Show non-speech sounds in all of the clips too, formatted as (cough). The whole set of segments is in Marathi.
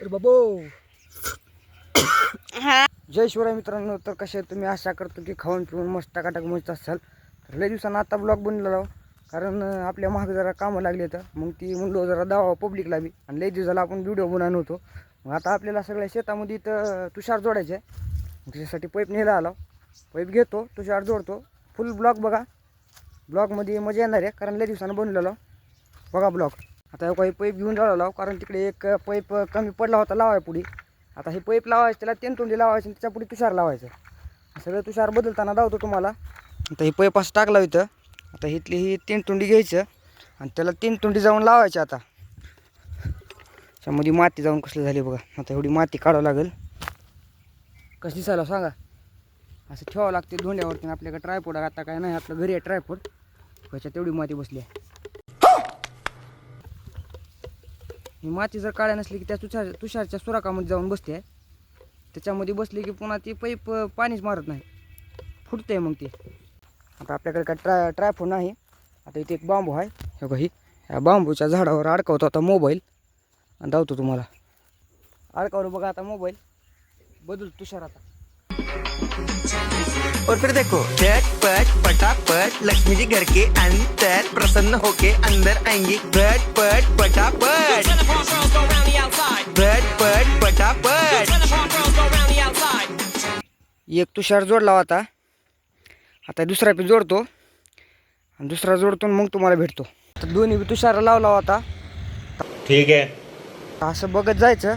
अरे बाबो. हा. जय शिवराय मित्रांनो तर कसे तुम्ही? आशा करतो की खाऊन पिऊन मस्त टाकाटाक मस्त असाल. तर लय दिवसानं आता ब्लॉग बनलेला हो. कारण आपल्या महाग जरा कामं लागले तर मग ती म्हणलो जरा दावा पब्लिकला बी. आणि लय दिवसाला आपण व्हिडिओ बनवून होतो मग आता आपल्याला सगळ्या शेतामध्ये इथं तुषार जोडायचे आहे. त्याच्यासाठी पैप नेला आला. पैप घेतो तुषार जोडतो. फुल ब्लॉग बघा. ब्लॉगमध्ये मजा येणार आहे कारण लय दिवसानं बनवलेला बघा ब्लॉग आता काही पैप घेऊन राहिला कारण तिकडे एक पैप कमी पडला होता लावाय पुढे आता हे पैप लावायचं त्याला तेनतोंडी लावायचं आणि त्याच्या पुढे तुषार लावायचं. सगळं तुषार बदलताना दावतो तुम्हाला. आता हे पैप असं टाकला इथं. आता इथली ही तेनतोंडी घ्यायचं आणि त्याला तेनतोंडी जाऊन लावायची आता. त्यामध्ये माती जाऊन कसली झाली बघा. आता एवढी माती काढावं लागेल. कशी दिसायला सांगा. असं ठेवावं लागते धोंड्यावरती आपल्याकडे ट्रायपोड आता काय नाही आपलं घरी आहे ट्रायपोड ह्याच्यात तेवढी माती बसली आहे. ही माती जर काळ्या नसली की त्या तुषार तुषारच्या सुराकामध्ये जाऊन बसते. त्याच्यामध्ये बसली की पुन्हा ती पाईप पाणीच मारत नाही. फुटते मग ती. आता आपल्याकडे काय ट्राय ट्रायफोन नाही. आता इथे एक बांबू आहे. हे बघा ही ह्या बांबूच्या झाडावर अडकवतो आता मोबाईल. आणि धावतो तुम्हाला. अडकावर बघा आता मोबाईल. बदल तुषार आता. और फिर देखो झटपट पटापट लक्ष्मी जी घर के अंदर प्रसन्न होके अंदर आएंगी। झटपट पटापट। झटपट पटापट। एक तुषार जोडला होता। आता दुसरा बी जोडतो। दुसरा जोडतो मग तुम्हाला भेटतो. आता दोन्ही बी तुषार लावला होता. ठीक है असं बघत जायचं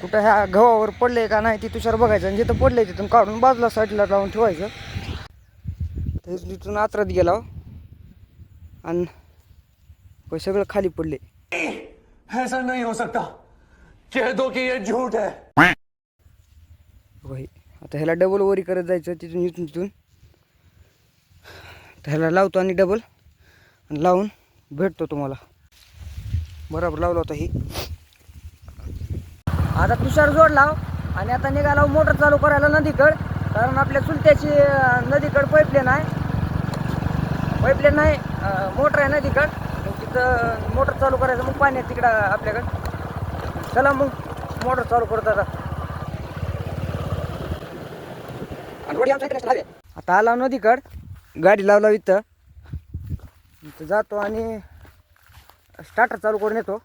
कुठं ह्या गव्हावर पडले का नाही ती तुषार बघायचं आणि जिथं पडले तिथून काढून बाजूला साईडला लावून ठेवायचं. तर तिथून आत्रात गेला हो. आणि होय सगळं खाली पडले. ऐसा नहीं हो सकता कह दो कि ये झूठ है होय आता ह्याला डबल वरी करत जायचं तिथून इथून तिथून. तर ह्याला लावतो आणि डबल आणि लावून भेटतो तुम्हाला. बरोबर लावला होता ही. आता तुषार जोडला आणि आता निघाला मोटर चालू करायला नदीकड. कारण आपल्या चुलत्याची नदीकडं नदीकड पाईपलाईन आहे पाईपलाईन नाही मोटर आहे नदीकड. तिथं मोटर चालू करायचं मग पाणी आहे तिकडं आपल्याकडं. चला मग मोटर चालू करत आता. आता आला नदीकड गाडी लावला इथं. इथं जातो आणि स्टार्टर चालू करून येतो.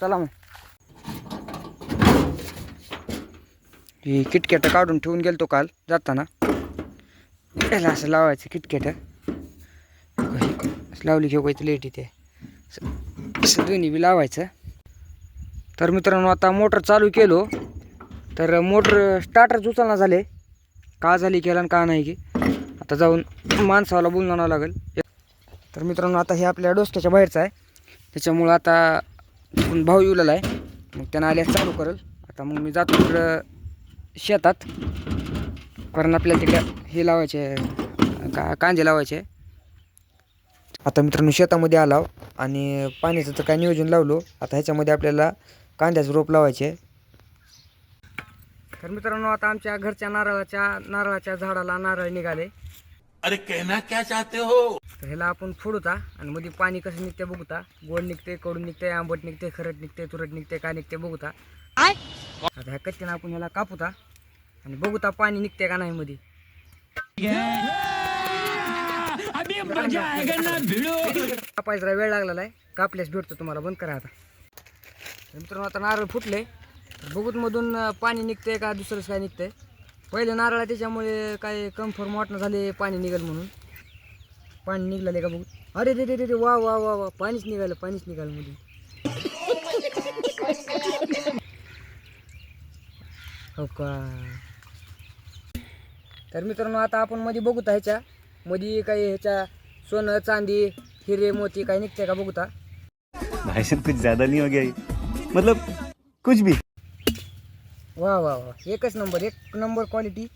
चला मग. ही किटकॅट काढून ठेवून गेलतो काल जाताना. याला असं लावायचं किटकॅट. लावली घेऊ काहीतरी लेट इथे असं- दोन्ही बी लावायचं. तर मित्रांनो आता मोटर चालू केलो. तर मोटर स्टार्टरच उचलना झाले. का झाली केला आणि का नाही की. आता जाऊन माणसाला बोलून लागेल. तर मित्रांनो आता हे आपल्या डोसक्याच्या बाहेरचं आहे. त्याच्यामुळं आता भाऊ येऊलेला आहे. मग त्यांना आल्यास चालू करेल. आता मग मी जातो तिकडं शेतात. कारण आपल्याला तिकडं हे लावायचे आहे, का कांदे लावायचे. आहे. आता मित्रांनो शेतामध्ये आलाव आणि पाण्याचं तर काय नियोजन लावलो. आता ह्याच्यामध्ये आपल्याला कांद्याचं रोप लावायचे. आहे तर मित्रांनो आता आमच्या घरच्या नारळाच्या नारळाच्या झाडाला नारळ निघाले. अरे कहना क्या चाहते हो? तर ह्याला आपण फोडूता आणि मध्ये पाणी कसं निघते बघूता. गोड निघते कडून निघते आंबट निघते खरट निघते तुरट निघते काय निघते बघूता. आता ह्या कच्च्यानं आपण ह्याला कापूता. आणि बघूता पाणी निघते का नाही मध्ये कापायचा जरा वेळ लागलेला आहे. कापल्यास भेटतो तुम्हाला? बंद करा आता. तर मित्रांनो आता नारळ फुटले. बघूत मधून पाणी निघतंय का? दुसरंच काय निघतंय? पहिले नारळ आहे त्याच्यामुळे काय कम्फर्म वाटणं झाले पाणी निघेल म्हणून. पाणी निघाले का बघू अरे रे रे रे वा वा वा वा. पाणीच निघालं पाणीच निघालं मध्ये हो का? तर मित्रांनो आता आपण मध्ये बघूता ह्याच्या. मध्ये काही ह्याच्या सोनं चांदी हिरे मोती काही निघते का बघूता? साहब (laughs) कुछ ज्यादा नहीं हो गया ये. मतलब कुछ भी. वा वा वा. एकच नंबर एक नंबर क्वालिटी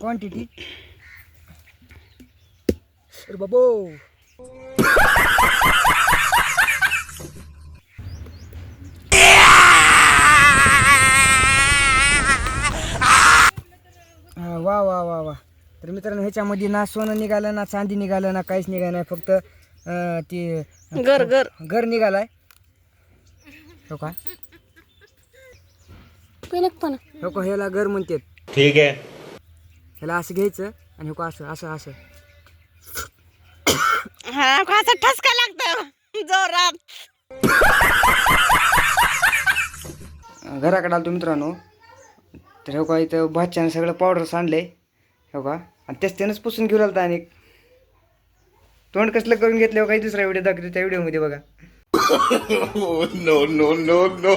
क्वांटिटी अरे बाबो हा, वा वा वा वा तर मित्रांनो ह्याच्यामध्ये ना सोनं निघालं ना चांदी निघालं ना काहीच निघालं नाही. फक्त अं, ते घर घर. घर निघालाय. हो का? पहिलं पण हो का? ह्याला घर म्हणतात. ठीक है ह्याला असं घ्यायचं आणि हो का असं असं असं. हा असं ठसका लागतं? जोरात. घराकडे आलो मित्रांनो. तर हो का इथं भाच्यानं सगळं पावडर सांडले हो का? आणि तेच त्यानंच पुसून घेऊन आलता आणि तोंड कसलं करून घेतलं काही दुसरा व्हिडिओ दाखवतो त्या व्हिडिओमध्ये बघा. No no no no